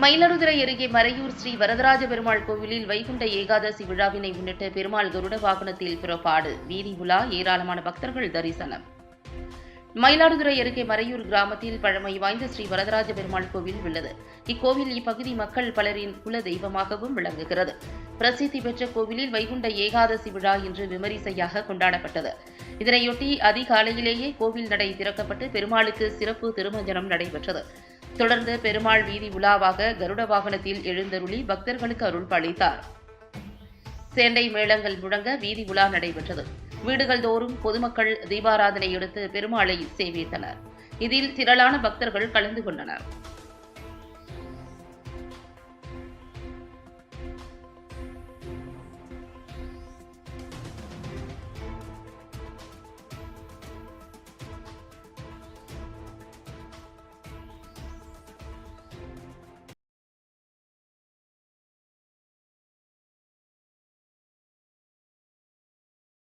மயிலாடுதுறை அருகே மறையூர் ஸ்ரீ வரதராஜ பெருமாள் கோவிலில் வைகுண்ட ஏகாதசி விழாவினை முன்னிட்டு பெருமாள் கருட வாகனத்தில் புறப்பாடு. வீதி உலா ஏராளமான பக்தர்கள் தரிசனம். மயிலாடுதுறை அருகே மறையூர் கிராமத்தில் பழமை வாய்ந்த ஸ்ரீ வரதராஜ பெருமாள் கோவில் உள்ளது. இக்கோவில் இப்பகுதி மக்கள் பலரின் குல தெய்வமாகவும் விளங்குகிறது. பிரசித்தி பெற்ற கோவிலில் வைகுண்ட ஏகாதசி விழா இன்று விமரிசையாக கொண்டாடப்பட்டது. இதனையொட்டி அதிகாலையிலேயே கோவில் நடை திறக்கப்பட்டு பெருமாளுக்கு சிறப்பு திருமஞ்சனம் நடைபெற்றது. தொடர்ந்து பெருமாள் வீதி உலாவாக கருட வாகனத்தில் எழுந்தருளி பக்தர்களுக்கு அருள் பளித்தார் சேண்டை மேளங்கள் முழங்க வீதி உலா நடைபெற்றது. வீடுகள் தோறும் பொதுமக்கள் தீபாராதனை எடுத்து பெருமாளை சேவித்தனர். இதில் திரளான பக்தர்கள் கலந்து கொண்டனர்.